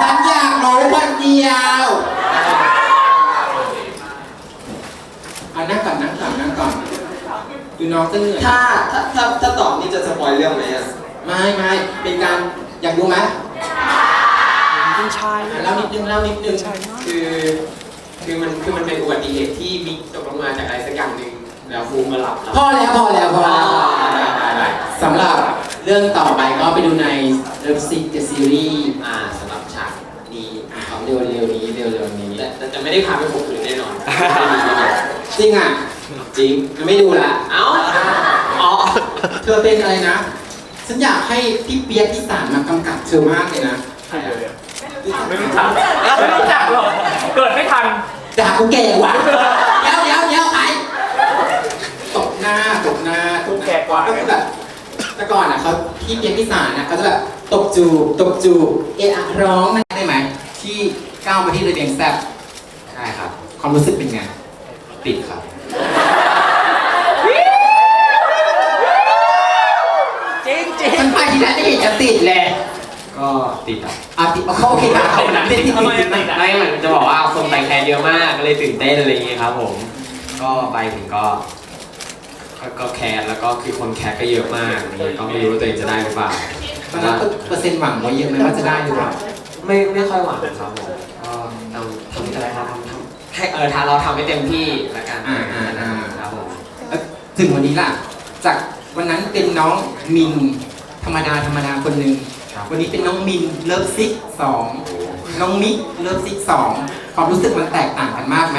ฉันอยากรู้คนเดียวอะนั่งก่อนนั่งก่อนนั่งก่อนดูน้องจะเหนื่อยถ้าถ้าถ้าถ้าตอบนี่จะสปอยเรื่องไหมอะไม่ไม่เป็นการอยากรู้ไหมเป็นชายอะเล่านิดนึงเล่านิดนึงคือคือมันคือมันเป็นอุบัติเหตุที่มิกตกลงมาจากอะไรสักอย่างหนึ่งแล้วครูมาหลับแล้วพอแล้วพอแล้วพอแล้วได้ได้ได้สำหรับ เรื่องต่อไปก็ไปดูใน Love Sick The Series อ่าสำหรับฉากนี้ของเร็วๆนี้เร็วๆนี้แต่แต่จะไม่ได้พาไปข่มขืนแน่นอน จริงอะ จริงไม่ดูละเอ้าอ๋อเธอเป็นอะไรนะ ฉันอยากให้พี่เปียกพี่สารมากำกับเธอมากเลยนะไม่รู้จักไม่รู้จักหรอเกิดไม่ทันด่ากูแก่ว่ะเดี๋ยวเดี๋ยวเดี๋ยวไปตบหน้าตบหน้ากูแก่กว่าก็คือแบบ แต่ก่อนอะเขาพี่เปียกพี่สารนะเขาจะแบบตบจูบตบจูบเอะอะร้องได้ไหมที่ก้าวมาที่ระเบียงแซ่บใช่ครับ ความรู้สึกเป็นไงติดครับจริงจริงฉันไปที่ไหนจะเห็นจะติดแหละก็ติดอะอะติดเขาโอเคค่ะติดติดทำไมติดติดอะไม่เหมือนจะบอกว่าคนไปแคร์เยอะมากก็เลยตื่นเต้นอะไรอย่างเงี้ยครับผม ก็ไปถึงก็ ก็ก็แคร์แล้วก็คือคนแคร์ก็เยอะมากอะไรเงี้ยก็ไม่รู้ว่าตัวเองจะได้หรือเปล่าตอนนั้นเปอร์เซ็นต์หวังไว้เยอะไหมว่าจะได้หรือเปล่าไม่ไม่ค่อยหวังครับผมก็ทำทำอะไรครับทำทำให้เออทางเราทำให้เต็มที่ละกันอ่าอ่าอ่าครับผมแล้วถึงวันนี้ล่ะ จากวันนั้นเป็นน้องมินธรรมดาธรรมดาคนหนึ่งวันนี้เป็นน้องมินเลิฟซิกสองน้องมิกเลิฟซิกสองความรู้สึกมันแตกต่างกันมากไหม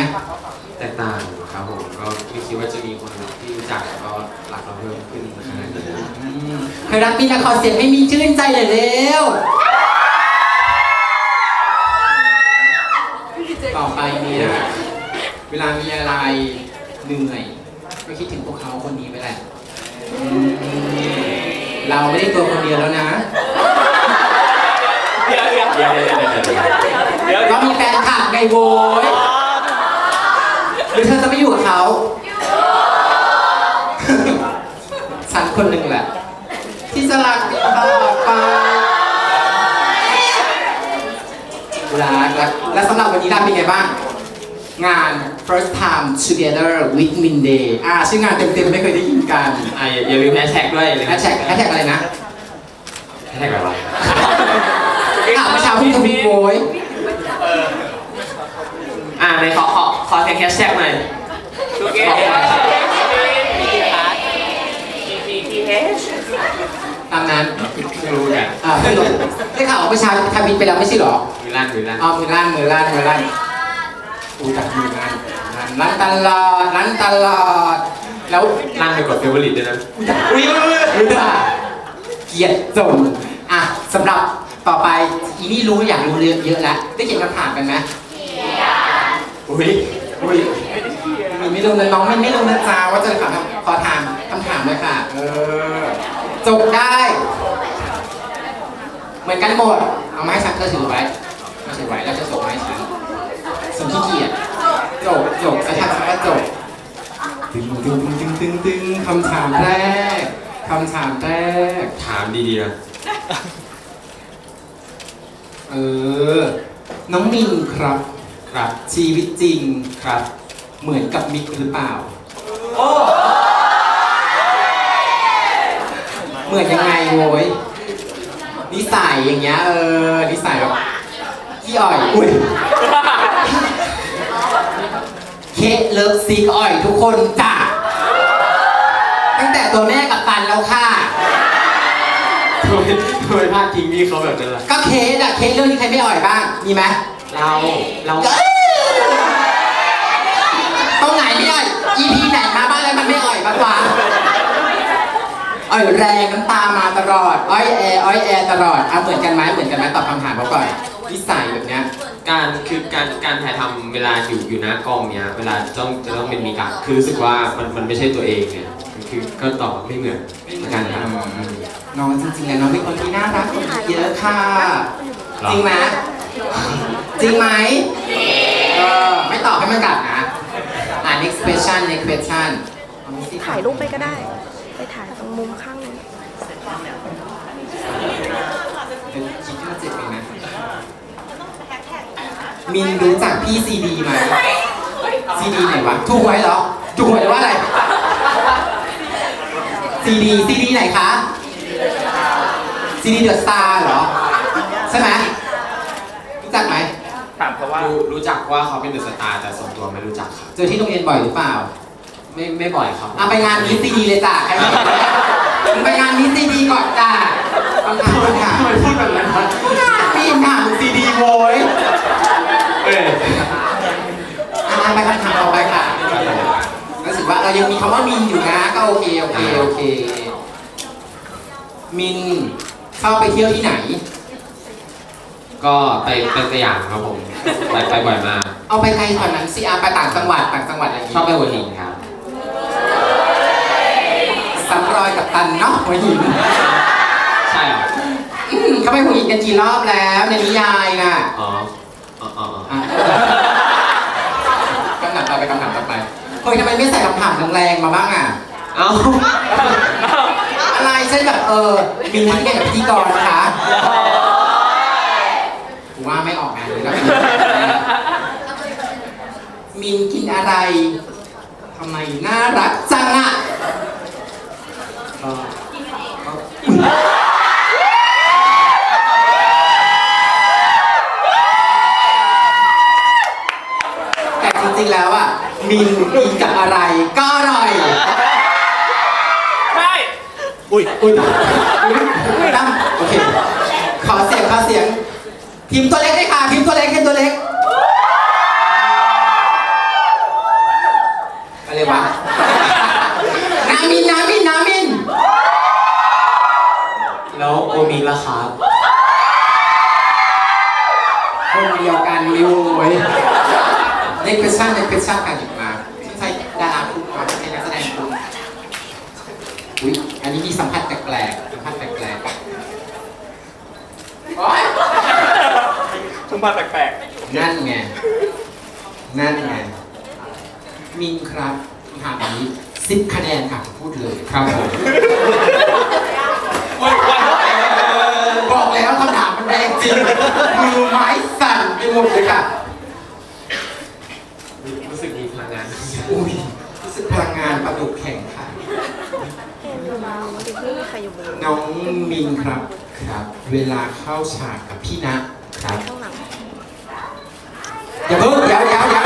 แตกต่างครับผมก็ไม่คิดว่าจะมีคนที่รู้จักแล้วก็รักเราเพิ่มขึ้นขนาดนี้ อืมใค รรักมินนะขอเสียงไม่มีชื่นใจเลยเร็วต่อไปเนี่ยเวลามีอะไรเหนื่อย ก็คิดถึงพวกเขาคนนี้ไปแหละอืมเราไม่ได้ตัวคนเดียวแล้วนะ เดี๋ยวเดี๋ยวเดี๋ยวเดี๋ยวเดี๋ยวเดี๋ยวเดี๋ยวเรามีแฟนคลับไงโว้ยหรือเธอจะไม่อยู่กับเขา ฉันคนหนึ่งแหละ รักรักและสำหรับวันนี้เราเป็นไงบ้าง งาน first time together with Minday อ่าชื่องานเต็มๆไม่เคยได้ยินกันอะอย่าอย่าลืมแฮชแท็กด้วยอย่าลืมแฮชแท็กแฮชแท็กอะไรนะแฮชแท็กอะไรวะข่าวประชาพิทวีโว้ยอ่าในขอขอขอแท็กแฮชแท็กหน่อยดูเก ตามนั้นไม่รู้เนี่ยอ่าไม่รู้ได้ข่าวว่าประชาทวิตไปแล้วไม่ใช่เหรอมือลั่นมือลั่นเอามือลั่นมือลั่นมือลั่นอูจับมือลั่นลั่นลั่นตลอดลั่นตลอดแล้วลั่นไปกดเฟเวอร์ลิตด้วยนะอุ้ยรู้ป่ะเกลียดจงอะสำหรับต่อไปอีนี่รู้อยากรู้เยอะเยอะแล้วได้เขียนคำถามกันไหมอุ้ยอุ้ยมีไม่รู้นะน้องไม่ไม่รู้นะจ๊ะว่าจะถามขอถามคำถามเลยค่ะ เออ จบได้ เหมือนกันหมด เอามาให้ฉันเธอถือไว้มาถือไว้แล้วจะส่งมาให้ฉันสมที่เกียรติจบจบแล้วทำก็จบตึงตึงตึงตึงตึงตึงคำถามแรกคำถามแรก ถามดีๆนะเออ น้องมินครับ ครับ ชีวิตจริงครับ เหมือนกับมิกหรือเปล่า โอ้ เห มือนยังไงโว้ยนิสัยอย่างเงี้ยเออนิสัยแบบขี้อ่อยอุ้ยเคเลิฟซีกอ่อยทุกคนจ้ะตั้งแต่ตัวแม่กับตันแล้วค่ะทำไมทำไมพลาดทิ้งพี่เขาแบบนั้นล่ะก็เคสอะเคสเรื่องนี้ใครไม่อ่อยบ้างมีไหมเราเราตรงไหนไม่อ่อย EP ไหนมาบ้างแล้วมันไม่อ่อยบ้างวะ อ่อยแรงน้ำตามาตลอด อ้อยแออ้อยแอตลอดอะเหมือนกันไหมเหมือนกันไหมตอบคำถามเขาก่อนนิสัยแบบเนี้ย การคือการการถ่ายทำเวลาอยู่อยู่หน้ากล้องเนี้ย เวลาต้องจะต้องเป็นมีการคือรู้สึกว่ามันมันไม่ใช่ตัวเองเนี่ยคือก็ตอบไม่เหมือนกันครับน้องจริงๆแล้วน้องเป็นคนที่น่ารักเยอะค่ะหรอจริงไหมจริงไหมเออไม่ตอบให้มันกลับนะอ่า next question next question เอาสิถ่ายรูปไปก็ได้ไป ถ่ายตรงมุมข้างนู้นเป็นคิดที่มันเจ็บเองนะมินรู้จักพี่ซีดีไหมซีดีไหนวะถูกไว้เหรอถูกไว้หรือว่าอะไรซีดีซีดีไหนคะซีดีเดอะสตาร์เหรอ ใช่ไหมรู้จักไหมถามเขาว่ารู้รู้จักว่าเขาเป็นเดอะสตาร์แต่ส่วนตัวไม่รู้จักครับเจอที่โรงเรียนบ่อยหรือเปล่า ไม่ไม่บ่อยครับอะไปงานนี้ซีดีเลยจ้ะใครไม่เห็นนะมึงไปงานนี้ซีดีก่อนจ้ะคำถามคำถามทำไมพูดแบบนั้นวะพี่ถามซีดีโว้ยเอออะไปคำถามต่อไปค่ะรู้สึกว่าเรายังมีคำว่ามินอยู่นะก็โอเคโอเคโอเค มินเข้าไปเที่ยวที่ไหน ก็ไปไปสยามครับผม ไปไปบ่อยมากเอาไปไกลกว่านั้นสิอาไปต่างจังหวัดต่างจังหวัดอะไรอย่างชอบงี้ไปหัวหินครับ รอยกับตันเนาะหัวหินใช่เหรออืมเขาไปหัวหินกันกี่รอบแล้วในนิยายน่ะอ๋ออ๋ออ๋ออ๋ออะคำถามต่อไปคำถามต่อไปเฮ้ยทำไมไม่ใส่คำถามแรงๆมาบ้างอะ เอ้าอะไรใช่แบบเออมินทักแก่กับพิธีกรนะคะกูว่าไม่ออกงานเลยนะมินกินอะไรทำไมน่ารักจังอะ ก็ก็แต่จริงๆแล้วอะมินกินกับอะไรก็อร่อย ใช่อุ้ยอุ้ยอุ้ยตั้มโอเค ขอเสียงขอเสียงทีมตัวเล็กด้วยค่ะทีมตัวเล็กทีมตัวเล็ก อะไรวะ นามินนามินนามิน แล้วโอมิล่ะครับ คนเดียวกันริวเว้ย ในคริสชั่นในคริสชั่นกันหยิบมาไม่ใช่ดาราคุณมาไม่ใช่นักแสดงคุณอุ้ยอันนี้มีสัมผัสแปลกๆสัมผัสแปลกๆโอ๊ยทุ่มผ้าแปลกนั่นไง นั่นไง มินครับคำถามนี้สิบคะแนนค่ะพูดเลยครับผมๆวันวันบอกแล้วคำถามมันแรงจริงมือไม้สั่นไปหมดเลยค่ะ รู้สึกมีพลังงานอุ้ยรู้สึกพลังงานประดุกแข็งค่ะเห็นอยู่บนนู้นดิพี่ใครอยู่บนนู้นน้องมินครับครับ เวลาเข้าฉากกับพี่นะครับข้างหลังอย่าเพิ่งเดี๋ยวเดี๋ยวเดี๋ยว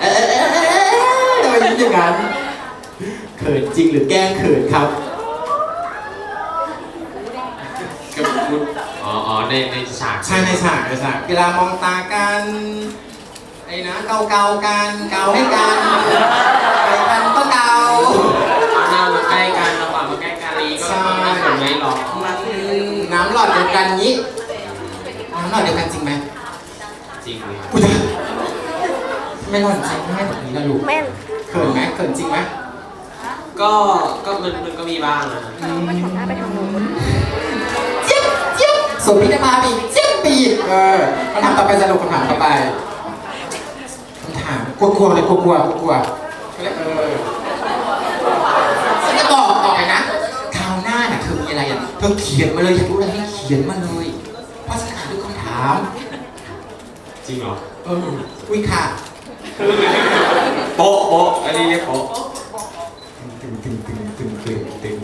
เอ๊ะเอ๊ะเอ๊ะเอ๊ะทำไมยิ้มอย่างนั้นเขินจริงหรือแกล้งเขินครับกับคุณอ๋ออ๋อในในฉาก ใช่ในฉากในฉากเวลามองตากัน ไอ้นะเกาเกาๆกันเกาให้กันไปกันก็เกาเอาหน้ามาใกล้กันเราปากมาใกล้กันนี้ก็ใช่ไม่ผลไม่หรอกน้ำหลอดเดียวกันนี้ น้ำหลอดเดียวกันจริงไหมจริงเลยครับอุ้ยไม่หลอดจริงไม่แบบนี้นะลูกแม่นเขินไหมเขินจริงไหมก็ก็มันมันก็มีบ้างนะอืมหน้าไปทางนู้นเจี๊ยบเจี๊ยบส่วนพี่นภาไปอีกเจี๊ยบปีกเออคำถามต่อไปสรุปคำถามต่อไปคำถาม กลัวๆเลยกลัวๆกลัวๆก็เลยเออฉันจะบอกต่อไปนะคราวหน้าน่ะเธอมีอะไรอะเธอเขียนมาเลยอยากรู้อะไรให้เขียนมาเลย เพราะฉันอ่านด้วยคำถาม จริงเหรอเอออุ้ยค่ะโป๊ะโป๊ะอันนี้เรียกโป๊ะตึงตึงตึงตึงตึงตึง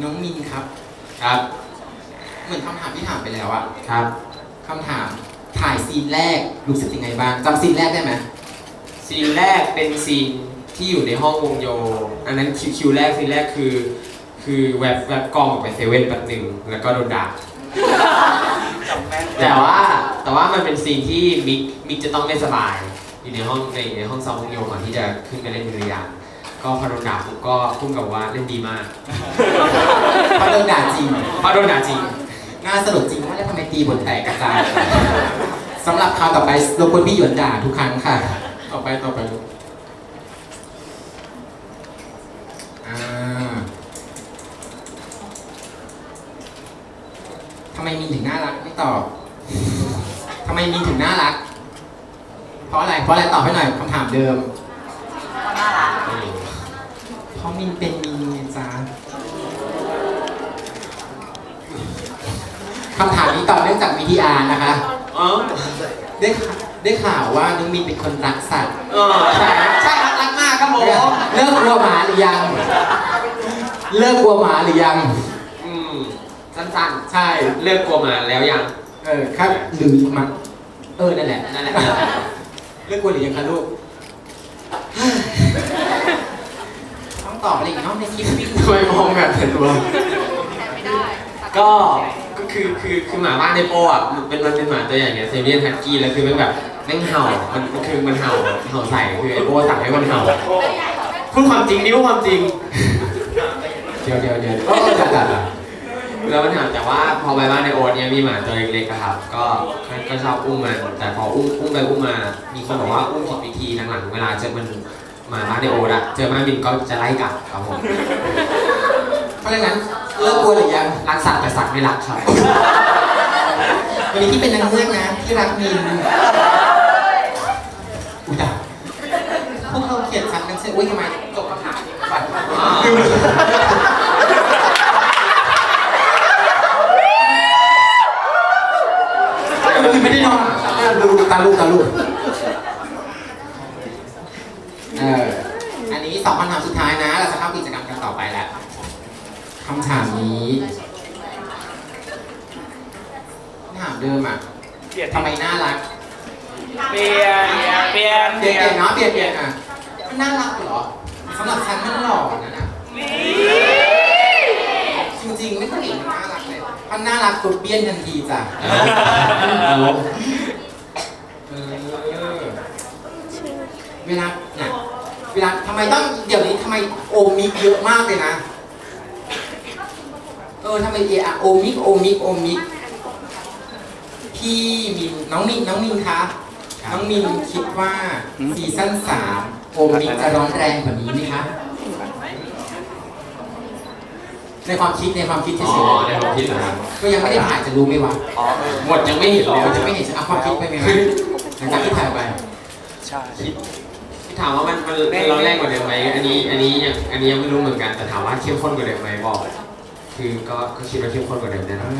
น้องมินครับ ครับ เหมือนคำถามที่ถามไปแล้วอะครับคำถาม ถ่ายซีนแรกรู้สึกยังไงบ้างจำซีนแรกได้ไหมซีนแรกเป็นซีนที่อยู่ในห้องวงโย อันนั้นคิวคิวแรกซีนแรกคือ คือแวบแวบกล้องออกไปเซเว่นแป๊บหนึ่งแล้วก็โดนด่าจำแม่นแต่ว่าแต่ว่ามันเป็นซีนที่มิกมิกจะต้องไม่สบาย อยู่ในห้องในในห้องซ้อมวงโยก่อนที่จะขึ้นไปเล่นดุริยางค์ก็พอโดนด่าผมก็พุ่งกับว่าเล่นดีมากเพราะโดนด่าจริงเพราะโดนด่าจริง น่าสลดจริงว่าแล้วทำไมตีบทแตกกระจาย สำหรับคราวต่อไปรบกวนพี่หยวนด่าทุกครั้งค่ะ ต่อไปต่อไปลูกอ่าทำไมมีนถึงน่ารักไม่ตอบทำไมมีนถึงน่ารัก เพราะอะไร เพราะอะไรตอบให้หน่อยคำถามเดิมเพราะมินเป็นมินไงจ๊ะคำถามนี้ต่อเนื่องจาก VTR นะคะ อ๋อ ได้ข่าวได้ข่าวว่าน้องมินเป็นคนรักสัตว์เออใช่ใช่ครับรักมากครับผมเลิกกลัวหมาหรือยัง เลิกกลัวหมาหรือยัง อืมสั้นใช่ๆเลิกกลัวหมาแล้วยัง เออครับหรือมันเออนั่นแหละนั่นแหละเลิกกลัวหรือยังคะลูกต้องตอบอะไรอีกเนาะในคลิปพี่ทำไมมองแบบนั้นวะก็ก็ คือคือคือหมาบ้านในโปอะมันเป็นมันเป็นหมาตัวใหญ่เนี่ยเซเบียนฮัสกี้แล้วคือมันแบบแม่งเห่ามันมันคือมันเห่าเห่าใส่คือไอโปสั่งให้มันเห่าพูดความจริงนี่พูดความจริงเดี๋ยวเดี๋ยวเดี๋ยวโอ้จัดจัดแล้วมันถาแต่ว่าพอไปบ้านในโอ๊ตเนี่ยมีหมาตัวเล็กๆอะครับ ก็ก็ชอบอุ้มมันแต่พออุ้มอุ้มไปอุ้มมามีคนบอกว่าอุ้มผิดวิธีหลังๆเวลาเจอมันหมาบ้านในโอ๊ตอะเจอมาบินก็จะไล่กลับครับผมเพราะฉะนั้น เลิกกลัวหรือยังรักสัตว์แต่สัตว์ไม่รักครับ วันนี้ที่เป็นนางเงือกนะที่รักมินอุ้ยตายพวกเราเขียนชัดกันใช่อุ้ยทำไมจบคำถามนี้ก่อนไม่ได้นอนดูดูตาลูกตาลูกเอออันนี้สองคำถามสุดท้ายนะ เราจะเข้ากิจกรรมกันต่อไปแล้วคำถามนี้คำถามเดิมอะ เปลี่ยน ทำไมน่ารัก เปลี่ยนเปลี่ยน เปลี่ยนเนาะเปลี่ยนเปลี่ยนอะมันน่ารักเหรอสำหรับฉันมันหล่อนะน่ะจริงๆไม่ค่อยเห็นมันน่ารักเลยมันน่ารักกดเบี้ยนทันทีจ้ะเออเวลาเนี่ยเวลาทำไมต้องเดี๋ยวนี้ทำไมโอมิกเยอะมากเลยนะเออทำไมเอะโอมิกโอมิกโอมิกพี่มินน้องมินน้องมินคะ น้องมินคิดว่าซีซั่นสามโอมิกจะร้อนแรงกว่านี้ไหมคะ ในความคิดในความคิดเฉอ๋อยในความคิดนะครับๆก็ยังไม่ได้ถ่ายจะรู้ไหมวะอ๋อเออหมดยังไม่เห็นเลยเราจะไม่เห็นเอาความคิดไปไหมวะหลังจากที่ถ่ายไป ใช่ ที่ถามว่ามันมันมันร้อนแรงกว่าเดิมไหมอันนี้อันนี้ยังอันนี้ยังไม่รู้เหมือนกันแต่ถามว่าเข้มข้นกว่าเดิมไหมบอก คือก็ก็คิดว่าเข้มข้นกว่าเดิมแน่นอน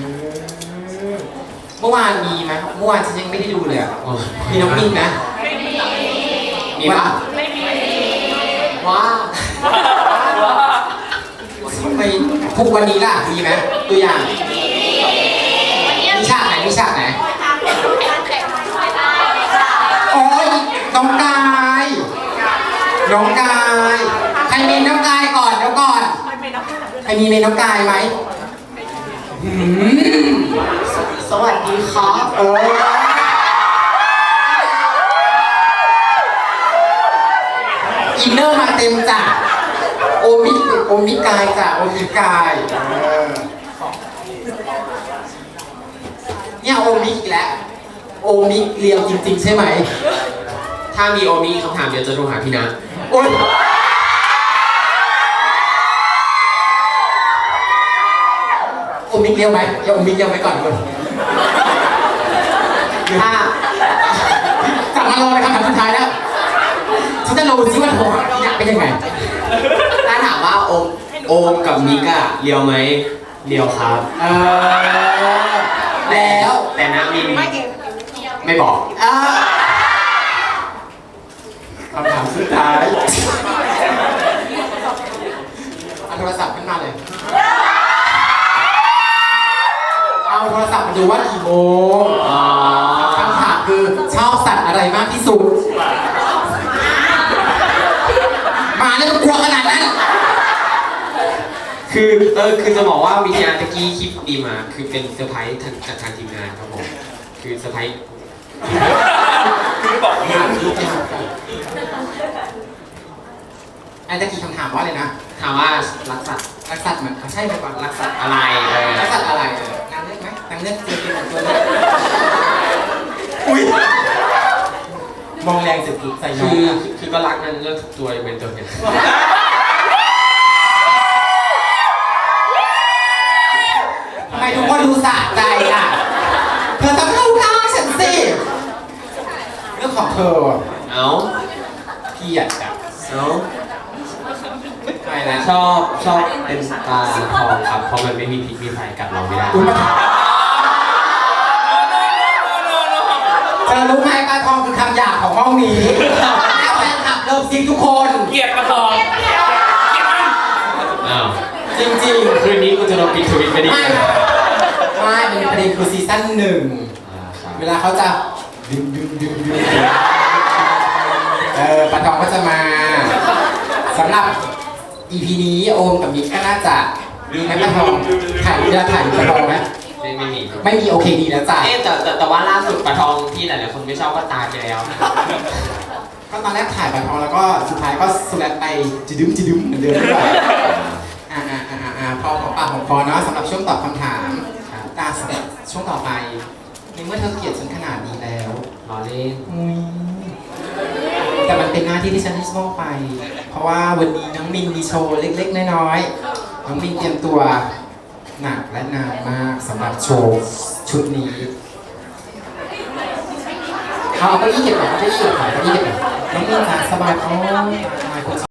เมื่อวานมีไหมเมื่อวานฉันยังไม่ได้ดูเลยอะอ๋อมีน้องมินนะมีปะว้าทำไมทุกวันนี้ล่ะมีไหมตัวอย่างมีฉากไหนมีฉากไหนโอ้ยน้องกายน้องกายใครมีน้องกายก่อนเดี๋ยวก่อนใครมีเมนน้องกายไหมอืม สวัสดีครับเอออินเนอร์มาเต็มจ้ะโอมิโอมิกายจ้ะโอมิกายเออเนี่ยโอมิอีกแล้วโอมิเรียวจริง ๆ ใช่ไหม ถ้ามีโอมีคำถามเดี๋ยวจะโทรหาพี่นะโอยโอมิเรียวไหมอย่าโอมิเรียวไว้ก่อนคน ถ้าสั่งมารอเลยคำถามสุดท้ายแล้วฉันจะรู้ซิว่าโทรหาพี่เนี่ยเป็นยังไงถ้าถามว่าโอมโอมกับมิกอะเลียวไหมเลียวครับ เออแล้วแต่นะมินไม่บอกเออคำถามสุดท้ายเอาโทรศัพท์ขึ้นมาเลย เอา โทรศัพท์มาดูว่ากี่โมงอ๋อคำถามคือชอบสัตว์อะไรมากที่สุดหมาเนี่ยมันกลัวขนาดนั้น คือเออคือจะบอกว่าวิทยาตะกี้คลิปดีมา คือเป็นเซอร์ไพรส์ทางจากทางทีมงานครับผม คือเซอร์ไพรส์คือบอกมึงอันตะกี้คำถามว่าอะไรนะ ถามว่ารักสัตว์รักสัตว์มันใช่ไหมก่อนรักสัตว์อะไรเออรักสัตว์อะไรเออนางเลือกไหมนางเลือกเจอเป็นตัวเลือกอุ้ยมองแรงสุดๆใส่น้คือองคือคือก็รักนั่นเลือกทุกตัวยกเป็นตัวเนี่ยทำไมทุกคนดูสะใจอะ เธอต้องเข้าข้างฉันสิเรื่องของเธอเอาเกลียดอะเอาไปแล้วชอบชอบเป็นปลาทองครับเพราะมันไม่มีพิษมีภัยกัดเราไม่ได้คุณมา ธอรู้ไหมปลาทองคือคำหยาบของห้องนี้แฟนคลับเลิฟซิกทุกคน เกลียดประทองเกลียดมันอ้าวจริงคืนนี้กูจะโดนปิดทวิตไปๆดิไม่ไม่เป็นประเด็นคือซีซั่นหนึ่ง เวลาเขาจะดึงดึงดึงดึงเออปลาทองก็จะมาสำหรับ EP นี้โอมกับมิกก็น่าจะให้ปลาทองถ่ายเวลาถ่ายปลาทองไหม ไม่ไม่มีไม่มีโอเคดีแล้วจ้ะเอ๊ะแต่แต่แต่ว่าล่าสุดปลาทองที่หลายๆคนไม่ชอบก็ตายไปแล้วก็ตอนแรกถ่ายปลาทองแล้วก็สุดท้ายก็สุดแล้วไปจิดึ้มจิดึ้มเหมือนเดิมด้วยอ่าอ่าอ่าอ่าอ่าพอของปากของคอเนาะสำหรับช่วงตอบคำถามตาสเต็ปช่วงต่อไปในเมื่อเธอเกลียดฉันขนาดนี้แล้วรอเล่นอุ๊ยแต่มันเป็นหน้าที่ที่ฉันที่ต้องไป เพราะว่าวันนี้น้องมินมีโชว์เล็ก ๆ น้อยๆน้องมินเตรียมตัว หนักและนานมากสำหรับโชว์ชุดนี้เอาเอาเก้าอี้เก็บหน่อยเอาเก้าอี้เก็บหน่อยเอาเก้าอี้เก็บหน่อยน้องมินจ๋าสบายท้อง